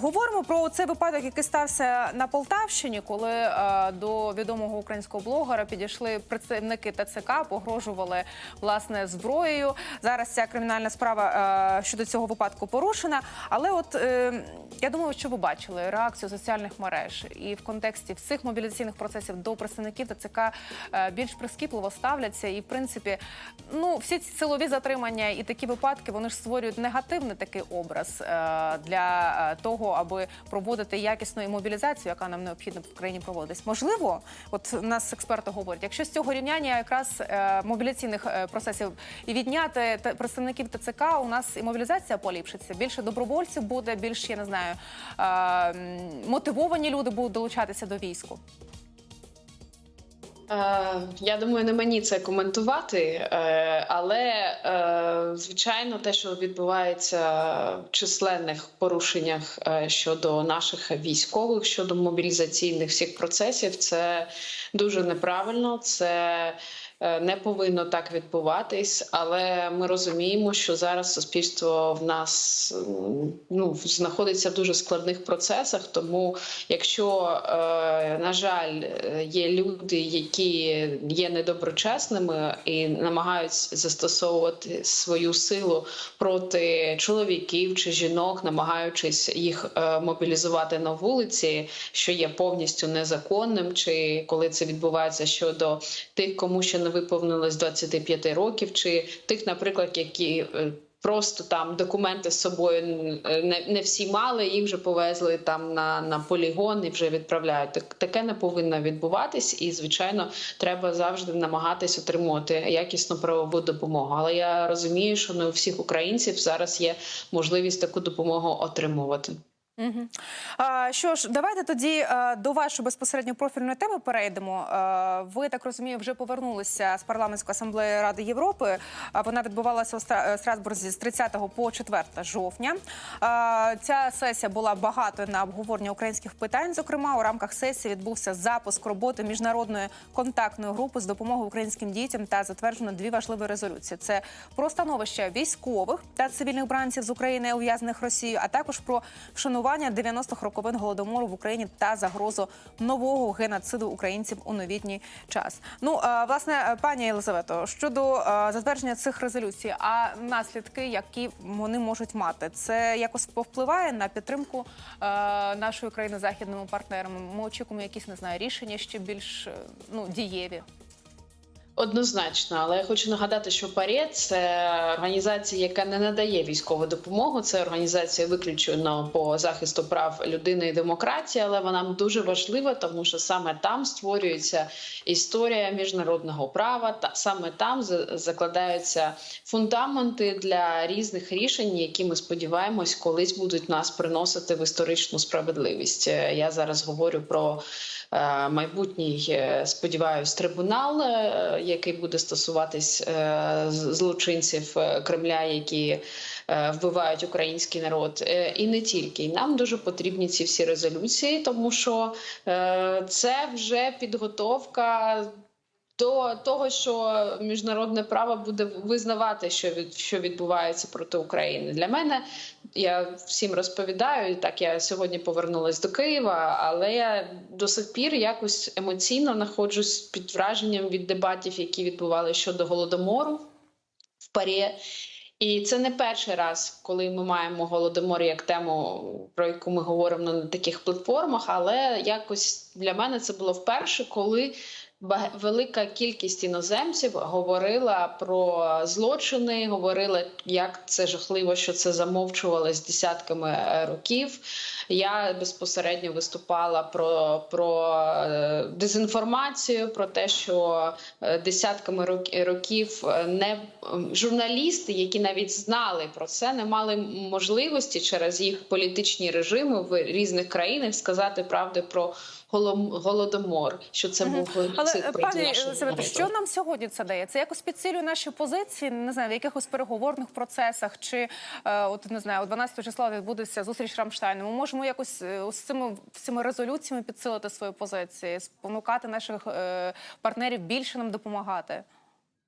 Говоримо про цей випадок, який стався на Полтавщині, коли е, до відомого українського блогера підійшли представники ТЦК, погрожували власне зброєю. Зараз ця кримінальна справа е, щодо цього випадку порушена. Але от е, я думаю, що ви бачили реакцію соціальних мереж і в контексті всіх мобілізаційних процесів до представників ТЦК е, більш прискіпливо ставляться. І в принципі, ну всі ці силові затримання і такі випадки вони ж створюють негативний такий образ е, для е, того, аби проводити якісну імобілізацію, яка нам необхідно в країні проводитись. Можливо, от нас експерти говорять, якщо з цього рівняння якраз е, мобіляційних е, процесів і відняти представників ТЦК, у нас і мобілізація поліпшиться. Більше добровольців буде, більш я не знаю, е, мотивовані люди будуть долучатися до війську. Е, Я думаю, не мені це коментувати, е, але е, звичайно, те, що відбувається в численних порушеннях щодо наших військових, щодо мобілізаційних всіх процесів, це дуже неправильно. Це не повинно так відбуватись, але ми розуміємо, що зараз суспільство в нас ну знаходиться в дуже складних процесах. Тому, якщо е, на жаль, е, є люди, які є недоброчесними і намагаються застосовувати свою силу проти чоловіків чи жінок, намагаючись їх е, мобілізувати на вулиці, що є повністю незаконним, чи коли це відбувається щодо тих, кому ще не виповнилось 25 років, чи тих, наприклад, які е, Просто там документи з собою е, не, не всі мали, їх вже повезли там на, на полігон і вже відправляють. Так, таке не повинно відбуватись, і звичайно, треба завжди намагатись отримувати якісну правову допомогу. Але я розумію, що не у всіх українців зараз є можливість таку допомогу отримувати. Що ж, давайте тоді а, до вашої безпосередньо профільної теми перейдемо. А, ви так розумію, вже повернулися з парламентської асамблеї Ради Європи. А, вона відбувалася у Стра- е, Страсбурзі з 30 по 4 жовтня. Ця сесія була багатою на обговорення українських питань. Зокрема, у рамках сесії відбувся запуск роботи міжнародної контактної групи з допомогою українським дітям та затверджено дві важливі резолюції: це про становище військових та цивільних бранців з України ув'язнених Росією, а також про вшанування 90-х роковин голодомору в Україні та загрозу нового геноциду українців у новітній час. Ну е, власне, пані Єлизавето, щодо е, затвердження цих резолюцій, а наслідки, які вони можуть мати, це якось повпливає на підтримку е, нашої країни західними партнерами. Ми очікуємо якісь не знаю рішення ще більш ну дієві. Однозначно, але я хочу нагадати, що ПАРЄ – це організація, яка не надає військову допомогу. Це організація виключено по захисту прав людини і демократії, але вона дуже важлива, тому що саме там створюється історія міжнародного права. Та саме там за- закладаються фундаменти для різних рішень, які ми сподіваємось, колись будуть нас приносити в історичну справедливість. Е, Я зараз говорю про майбутній, е, сподіваюсь, трибунал, е, який буде стосуватись е, злочинців е, Кремля, які е, вбивають український народ, Е, і не тільки. І нам дуже потрібні ці всі резолюції, тому що е, це вже підготовка. До того, що міжнародне право буде визнавати, що від що відбувається проти України, для мене я всім розповідаю. Так я сьогодні повернулася до Києва, але я до сих пір якось емоційно знаходжусь під враженням від дебатів, які відбувалися щодо голодомору в Парі. І це не перший раз, коли ми маємо голодомор як тему, про яку ми говоримо на таких платформах. Але якось для мене це було вперше, коли велика кількість іноземців говорила про злочини, говорила, як це жахливо, що це замовчувалось десятками е, років. Я безпосередньо виступала про, про е, дезінформацію, про те, що е, десятками рок- років не журналісти, які навіть знали про це, не мали можливості через їх політичні режими в різних країнах сказати правди про голодомор, що це був Але пані Елизавета, що нам сьогодні це дає? Це якось підсилює наші позиції, не знаю, в якихось переговорних процесах, чи е, от не знаю, 12 числа відбудеться зустріч Рамштайну. Ми можемо якось е, з цими цими резолюціями підсилити свої позиції, спонукати наших е, партнерів більше нам допомагати.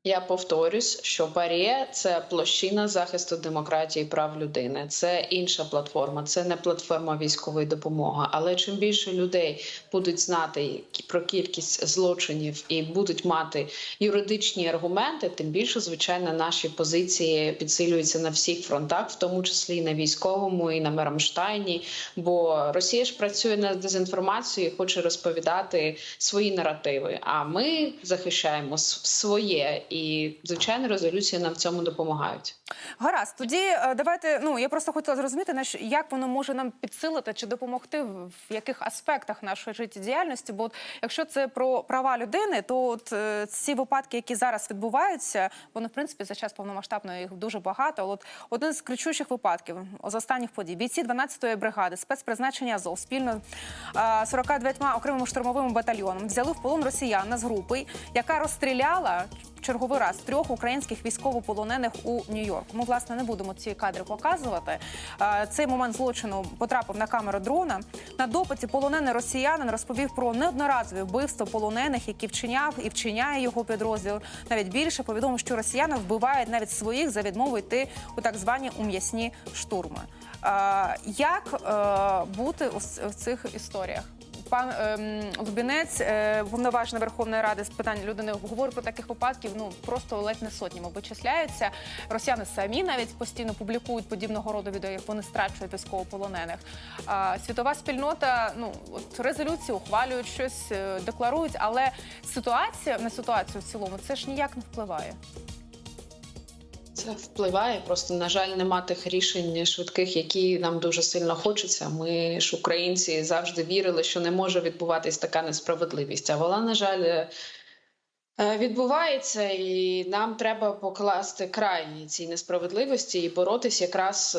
Я повторюсь, що ПАРЄ – це площина захисту демократії і прав людини. Це інша платформа, це не платформа військової допомоги. Але чим більше людей будуть знати про кількість злочинів і будуть мати юридичні аргументи, тим більше звичайно наші позиції підсилюються на всіх фронтах, в тому числі і на військовому, і на Мерамштайні. Бо Росія ж працює на дезінформацію, і хоче розповідати свої наративи. А ми захищаємо своє, і звичайно резолюції нам в цьому допомагають. Гаразд, тоді е, давайте. Ну я просто хотіла зрозуміти, наш як воно може нам підсилити чи допомогти в яких аспектах нашої життєдіяльності. Бо от, якщо це про права людини, то от е, ці випадки, які зараз відбуваються, вони в принципі за час повномасштабної їх дуже багато. От один з ключучих випадків з останніх подій бійці 12-ї бригади спецпризначення Азов спільно е, 49 окремими штурмовими батальйонами взяли в полон росіян з групи, яка розстріляла черговий раз трьох українських військовополонених у Нью-Йорку. Ми власне не будемо ці кадри показувати. Цей момент злочину потрапив на камеру дрона. На допиті полонений росіянин розповів про неодноразові вбивства полонених, які вчиняв і вчиняє його підрозділ. Навіть більше повідомив, що росіяни вбивають навіть своїх за відмову йти у так звані ум'ясні штурми. Як е, бути у цих історіях? Пан ем, Лубінець, е, повноважена Верховної Ради з питань людини, говорить про таких випадків. Ну просто ледь не сотнями вичисляються. Росіяни самі навіть постійно публікують подібного роду відео, як вони страчують військовополонених. А світова спільнота, ну от резолюції ухвалюють щось, е, декларують, але ситуація на ситуацію в цілому це ж ніяк не впливає. Це впливає. Просто на жаль, нема тих рішень швидких, які нам дуже сильно хочеться. Ми ж українці завжди вірили, що не може відбуватись така несправедливість. А вона, на жаль, відбувається, і нам треба покласти край цій несправедливості і боротись якраз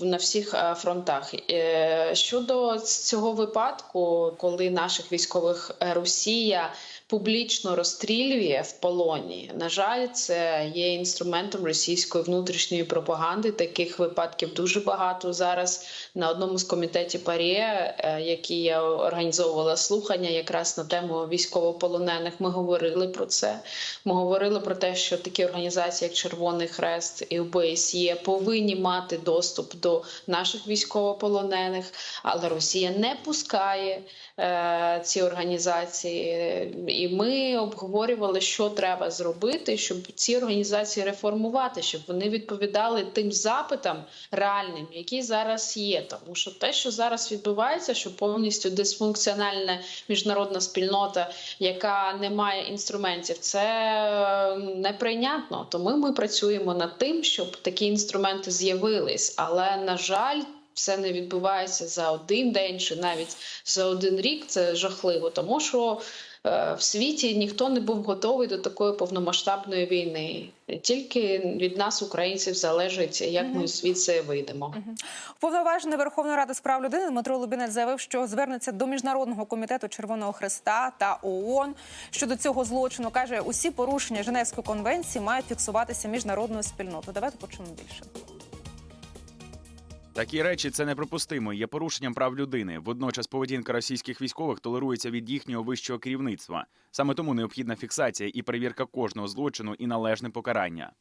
на всіх е, фронтах. Е, Щодо цього випадку, коли наших військових е, Росія публічно розстрілює в полоні. На жаль, це є інструментом російської внутрішньої пропаганди. Таких випадків дуже багато зараз. На одному з комітетів ПАРЄ, е, які я організовувала слухання, якраз на тему військовополонених, ми говорили про це. Ми говорили про те, що такі організації, як Червоний Хрест і ОБСЄ, повинні мати доступ до наших військовополонених, але Росія не пускає е, ці організації. І ми обговорювали, що треба зробити, щоб ці організації реформувати, щоб вони відповідали тим запитам реальним, які зараз є. Тому що те, що зараз відбувається, що повністю дисфункціональна міжнародна спільнота, яка не має інструментів, це е, неприйнятно. Тому ми працюємо над тим, щоб такі інструменти з'явились. Але на жаль. Все не відбувається за один день чи навіть за один рік. Це жахливо, тому що в світі ніхто не був готовий до такої повномасштабної війни. Тільки від нас, українців, залежить, як ми звідси вийдемо. Уповноважений Верховної Ради з прав людини Дмитро Лубінець заявив, що звернеться до міжнародного комітету Червоного Хреста та ООН щодо цього злочину. каже, усі порушення Женевської конвенції мають фіксуватися міжнародною спільнотою. Давайте почуємо більше. Такі речі це неприпустимо. Є порушенням прав людини. Водночас поведінка російських військових толерується від їхнього вищого керівництва. Саме тому необхідна фіксація і перевірка кожного злочину і належне покарання.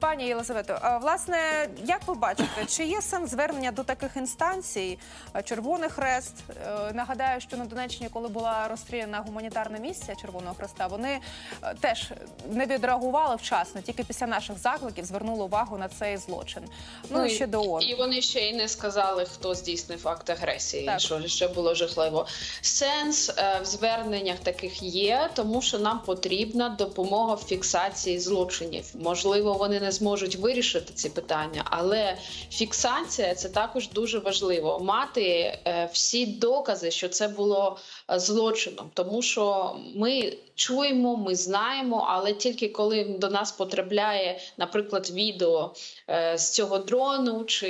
Пані Єлизавето, власне, як ви бачите, чи є сенс звернення до таких інстанцій? Червоний Хрест Е, нагадаю, що на Донеччині, коли була розстріляна гуманітарна місія Червоного Хреста, вони е, теж не відреагували вчасно, тільки після наших закликів звернули увагу на цей злочин. Ну, і ще до ООН. І вони ще й не сказали, хто здійснив акт агресії, Так. що ще було жахливо. Сенс е, в зверненнях таких є, тому що нам потрібна допомога в фіксації злочинів. Можливо, вони не зможуть вирішити ці питання, але фіксація це також дуже важливо. Мати е, всі докази, що це було е, злочином, тому що ми чуємо, ми знаємо, але тільки коли до нас потрапляє, наприклад, відео е, з цього дрону чи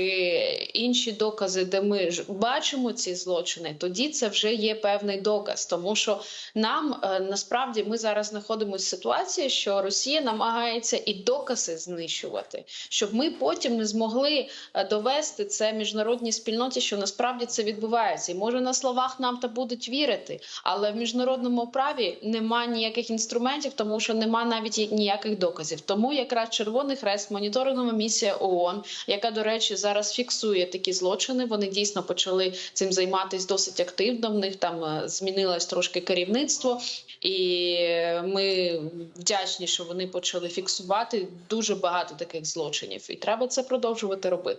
інші докази, де ми бачимо ці злочини, тоді це вже є певний доказ, тому що нам е, насправді ми зараз знаходимося в ситуації, що Росія намагається і докази знищувати, щоб ми потім не змогли е, довести це міжнародній спільноті, що насправді це відбувається, і може на словах нам та будуть вірити, але в міжнародному праві нема ніяких інструментів, тому що нема навіть ніяких доказів. Тому якраз Червоний Хрест, моніторингова місія ООН, яка до речі зараз фіксує такі злочини. Вони дійсно почали цим займатися досить активно. В них там е, змінилось трошки керівництво, і ми вдячні, що вони почали фіксувати дуже багато таких злочинів, і треба це продовжувати робити.